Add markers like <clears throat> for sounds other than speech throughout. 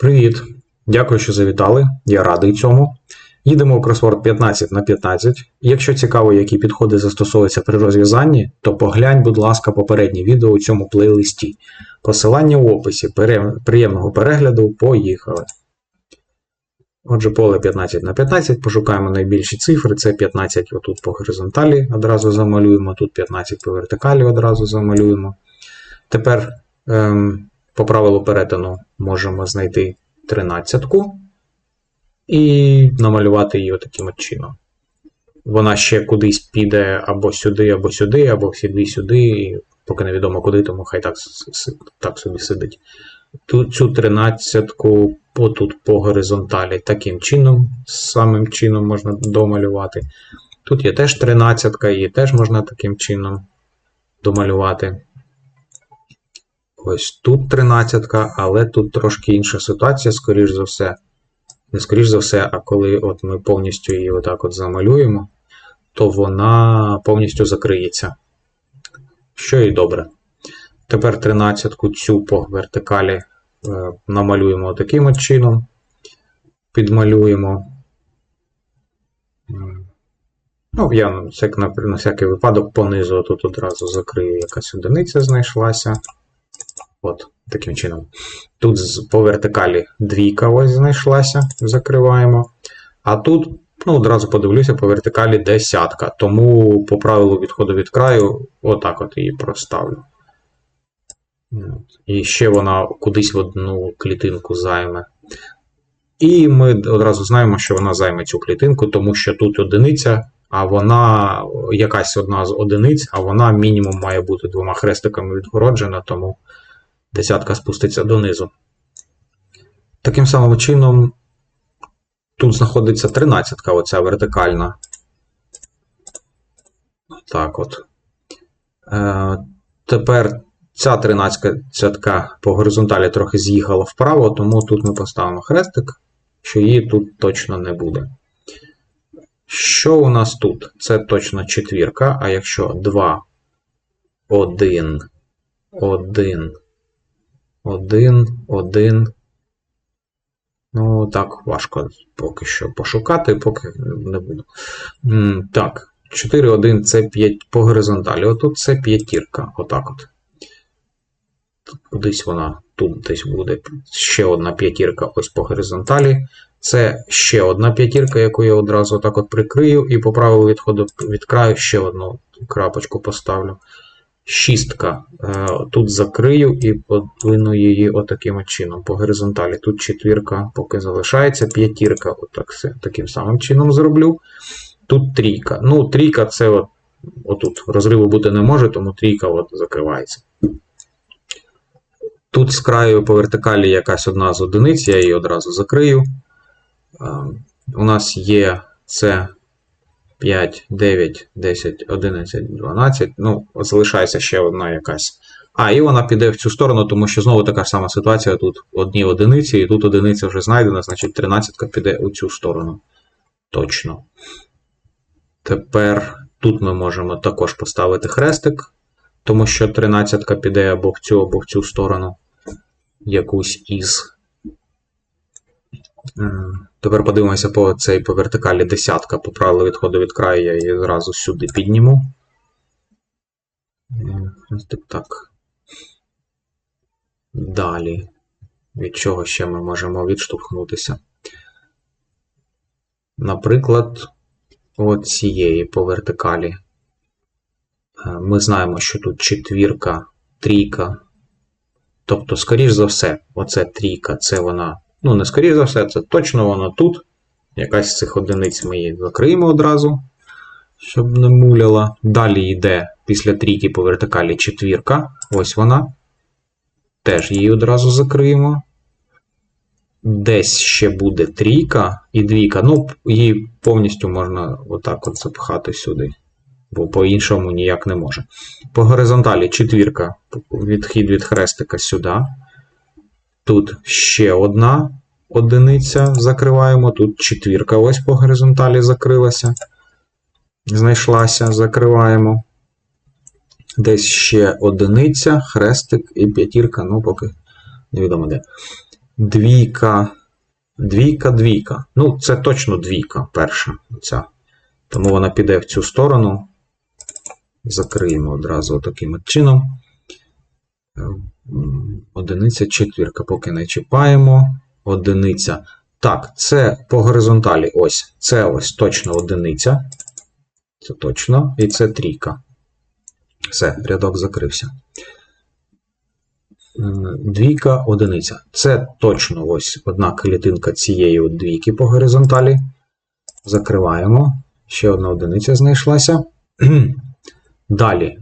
Привіт! Дякую, що завітали. Я радий цьому. Їдемо у кросворд 15 на 15. Якщо цікаво, які підходи застосовуються при розв'язанні, то поглянь, будь ласка, попереднє відео у цьому плейлисті. Посилання в описі. Приємного перегляду. Поїхали. Отже, поле 15 на 15. Пошукаємо найбільші цифри. Це 15 отут по горизонталі одразу замалюємо, тут 15 по вертикалі одразу замалюємо. Тепер ем, по правилу перетину можемо знайти 13 і намалювати її таким от чином. Вона ще кудись піде або сюди, або сюди, або сюди, сюди, і поки невідомо куди, тому хай так, так собі сидить. Тут цю 13 отут по горизонталі таким чином, самим чином можна домалювати. Тут є теж 13, її теж можна таким чином домалювати. Ось тут 13, але тут трошки інша ситуація, скоріш за все. Не скоріш за все, а коли от ми повністю її отак от замалюємо, то вона повністю закриється. Що і добре. Тепер 13 цю по вертикалі е, намалюємо таким от чином. Підмалюємо. Ну, я на всякий випадок понизу тут одразу закрию якась одиниця знайшлася. От, таким чином. Тут по вертикалі двійка ось знайшлася, закриваємо. А тут, ну, одразу подивлюся, по вертикалі десятка. Тому по правилу відходу від краю, отак от її проставлю. І ще вона кудись в одну клітинку займе. І ми одразу знаємо, що вона займе цю клітинку, тому що тут одиниця, а вона якась одна з одиниць, а вона мінімум має бути двома хрестиками відгороджена, тому десятка спуститься донизу. Таким самим чином, тут знаходиться 13, оця вертикальна. Так от. Е, тепер ця 13 по горизонталі трохи з'їхала вправо, тому тут ми поставимо хрестик, що її тут точно не буде. Що у нас тут? Це точно четвірка, а якщо 2, 1, 1, 1, 1. Ну, так, важко поки що пошукати, поки не буду. Так, 4, 1 це 5 по горизонталі. Отут це п'ятірка. Отак от. Кудись вона тут десь буде ще одна п'ятірка ось по горизонталі. Це ще одна п'ятірка, яку я одразу отак от прикрию, і по правилу відходу від краю ще одну крапочку поставлю. Шістка. Е, Тут закрию і подвину її отаким чином по горизонталі. Тут четвірка поки залишається, п'ятірка, отак таким самим чином зроблю. Тут трійка. Ну, трійка це от, отут розриву бути не може, тому трійка от закривається. Тут з краю по вертикалі якась одна з одиниць, я її одразу закрию. Е, У нас є це 5, 9, 10, 11, 12. Ну, залишається ще одна якась. А, і вона піде в цю сторону, тому що знову така сама ситуація. Тут одні одиниці, і тут одиниця вже знайдена, значить 13 піде у цю сторону. Точно. Тепер тут ми можемо також поставити хрестик, тому що 13 піде або в цю, або в цю сторону. Якусь із. Тепер подивимося по цей по вертикалі десятка. По правилу відходу від краю я її зразу сюди підніму. Так. так. Далі. Від чого ще ми можемо відштовхнутися? Наприклад, от цієї по вертикалі. Е, Ми знаємо, що тут четвірка, трійка. Тобто, скоріш за все, оце трійка, це вона. Ну, не скоріш за все, це точно вона тут. Якась з цих одиниць ми її закриємо одразу, щоб не муляла. Далі йде після трійки по вертикалі четвірка. Ось вона. Теж її одразу закриємо. Десь ще буде трійка і двійка. Ну, її повністю можна отак от запхати сюди. Бо по-іншому ніяк не може. По горизонталі четвірка, відхід від хрестика сюди. Тут ще одна одиниця закриваємо. Тут четвірка ось по горизонталі закрилася. Знайшлася, закриваємо. Десь ще одиниця, хрестик і п'ятірка, ну поки невідомо де. двійка, двійка, двійка. Ну, це точно двійка перша. Ця. Тому вона піде в цю сторону. Закриємо одразу таким чином. Одиниця, четвірка, поки не чіпаємо. Одиниця. Так, це по горизонталі. Ось. Це ось точно одиниця. Це точно. І це трійка. Все, рядок закрився. Двійка, одиниця. Це точно ось одна клітинка цієї двійки по горизонталі. Закриваємо. Ще одна одиниця знайшлася. <clears throat> Далі.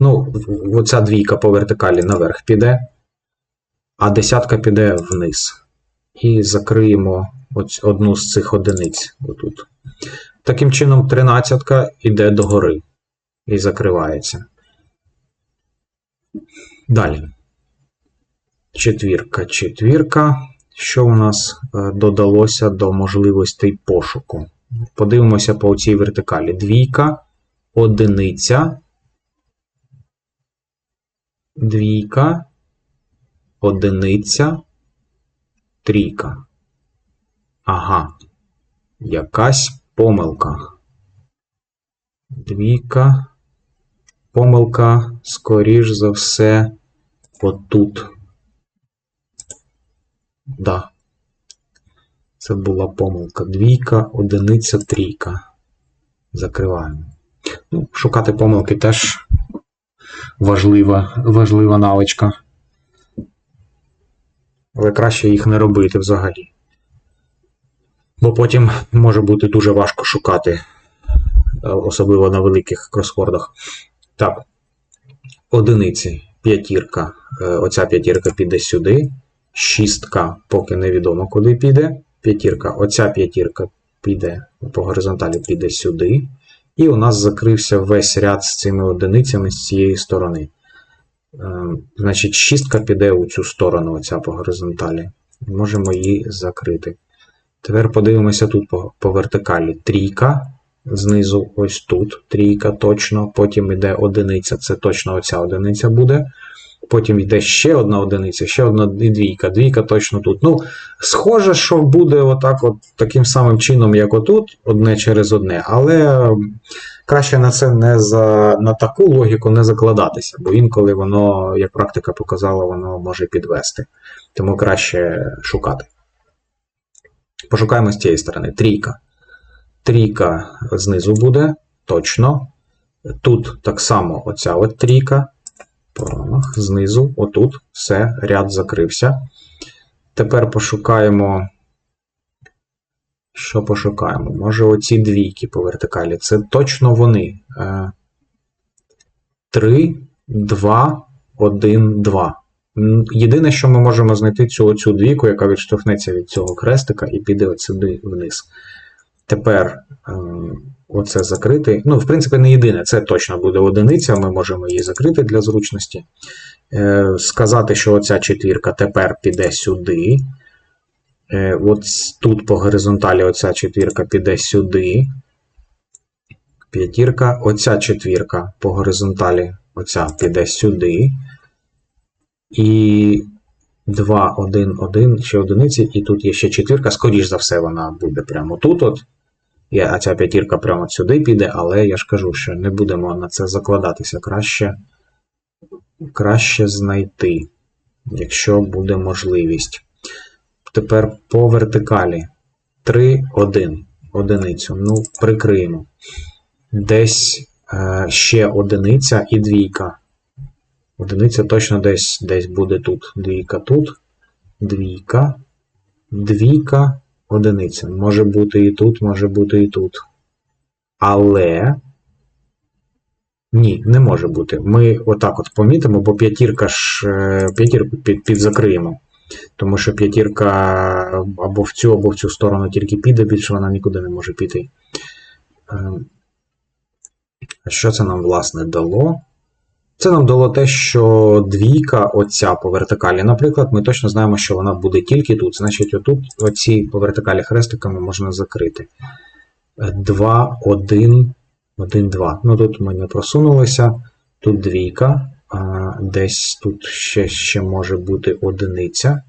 Ну, оця двійка по вертикалі наверх піде, а десятка піде вниз. І закриємо оць- одну з цих одиниць отут. Таким чином, тринадцятка йде догори і закривається. Далі. Четвірка, четвірка. Що у нас е, додалося до можливостей пошуку? Подивимося по цій вертикалі. Двійка, одиниця, двійка, одиниця, трійка. Ага. Якась помилка. Двійка. Помилка, скоріш за все, отут. Да. Це була помилка. Двійка, одиниця, трійка. Закриваємо. Ну, шукати помилки теж важлива, важлива навичка. Але краще їх не робити взагалі. Бо потім може бути дуже важко шукати, е, особливо на великих кросвордах. Так, одиниці, п'ятірка. Е, Оця п'ятірка піде сюди. Шістка, поки невідомо куди піде. П'ятірка, оця п'ятірка піде по горизонталі піде сюди. І у нас закрився весь ряд з цими одиницями з цієї сторони. Е, Значить, шістка піде у цю сторону, оця по горизонталі. Можемо її закрити. Тепер подивимося тут по, по вертикалі. Трійка. Знизу ось тут трійка точно. Потім йде одиниця, це точно оця одиниця буде. Потім йде ще одна одиниця, ще одна і двійка. Двійка точно тут. Ну, схоже, що буде отак, от таким самим чином, як отут, одне через одне, але краще на це не за на таку логіку не закладатися, бо інколи воно, як практика показала, воно може підвести. Тому краще шукати. Пошукаємо з цієї сторони. Трійка. Трійка знизу буде, точно. Тут так само оця от трійка. Промах, знизу, отут, все, ряд закрився. Тепер пошукаємо. Що пошукаємо? Може, оці двійки по вертикалі. Це точно вони. 3, 2, 1, 2. Єдине, що ми можемо знайти цю оцю двійку, яка відштовхнеться від цього крестика і піде от сюди вниз. Тепер е, оце закрити. Ну, в принципі, не єдине, це точно буде одиниця, ми можемо її закрити для зручності. Е, Сказати, що оця четвірка тепер піде сюди. Е, От тут по горизонталі оця четвірка піде сюди. П'ятірка, оця четвірка по горизонталі, оця піде сюди. І 2, 1, 1, ще одиниці, і тут є ще четвірка. Скоріш за все, вона буде прямо тут. от. А ця п'ятірка прямо сюди піде, але я ж кажу, що не будемо на це закладатися. Краще, краще знайти, якщо буде можливість. Тепер по вертикалі. 3, 1. Одиницю. Ну, прикриємо. Десь е, ще одиниця і двійка. Одиниця точно десь, десь буде тут. Двійка тут. Двійка. Двійка, одиниця. Може бути і тут, може бути і тут. Але. Ні, не може бути. Ми отак от помітимо, бо п'ятірка ж е, п'ятірку під, підзакриємо. Тому що п'ятірка або в цю, або в цю сторону тільки піде, більше вона нікуди не може піти. Е, А що це нам, власне, дало? Це нам дало те, що двійка, оця по вертикалі, наприклад, ми точно знаємо, що вона буде тільки тут. Значить, отут оці по вертикалі хрестиками можна закрити. 2, 1, 1, 2. Ну тут ми не просунулися. Тут двійка. Десь тут ще, ще може бути одиниця.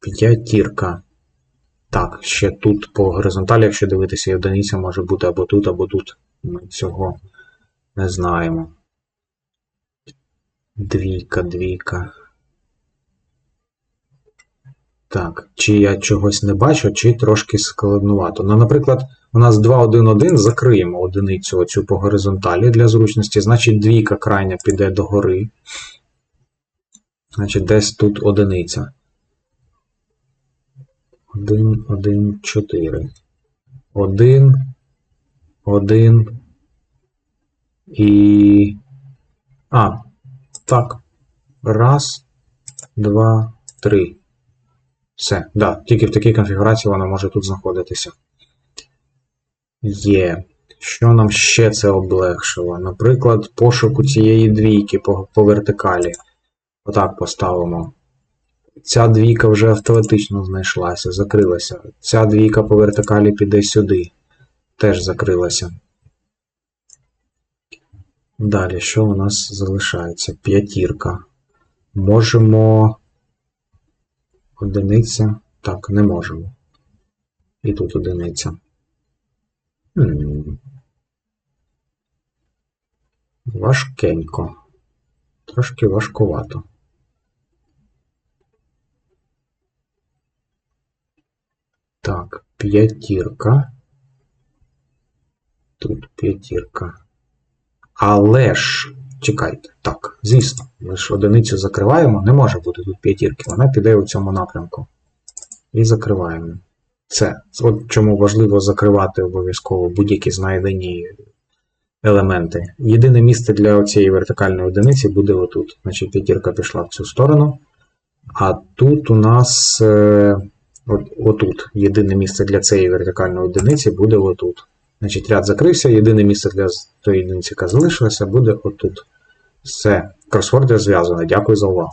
П'ятірка. Так, ще тут по горизонталі, якщо дивитися, одиниця може бути або тут, або тут. Ми цього не знаємо. Двійка, двійка. Так, чи я чогось не бачу, чи трошки складнувато. Ну, наприклад, у нас 2, 1, 1, закриємо одиницю оцю по горизонталі для зручності, значить двійка крайня піде догори. Значить, десь тут одиниця. 1, 1, 4. 1, 1 і. А, так. Раз, два, три. Все, да, тільки в такій конфігурації вона може тут знаходитися. Є. Що нам ще це облегшило? Наприклад, пошуку цієї двійки по, по вертикалі. Отак поставимо. Ця двійка вже автоматично знайшлася, закрилася. Ця двійка по вертикалі піде сюди. Теж закрилася. Далі, що у нас залишається? П'ятірка. Можемо. Одиниця. Так, не можемо. І тут одиниця. Важкенько. Трошки важкувато. Так, п'ятірка. Тут п'ятірка. Але ж, чекайте, так, звісно, ми ж одиницю закриваємо, не може бути тут п'ятірки, вона піде у цьому напрямку. І закриваємо. Це. От чому важливо закривати обов'язково будь-які знайдені елементи. Єдине місце для цієї вертикальної одиниці буде отут. Значить, п'ятірка пішла в цю сторону. А тут у нас е, от, отут. Єдине місце для цієї вертикальної одиниці буде отут. Значить, ряд закрився, єдине місце для тої яка залишилася, буде отут. Все. кросворди розв'язано. Дякую за увагу.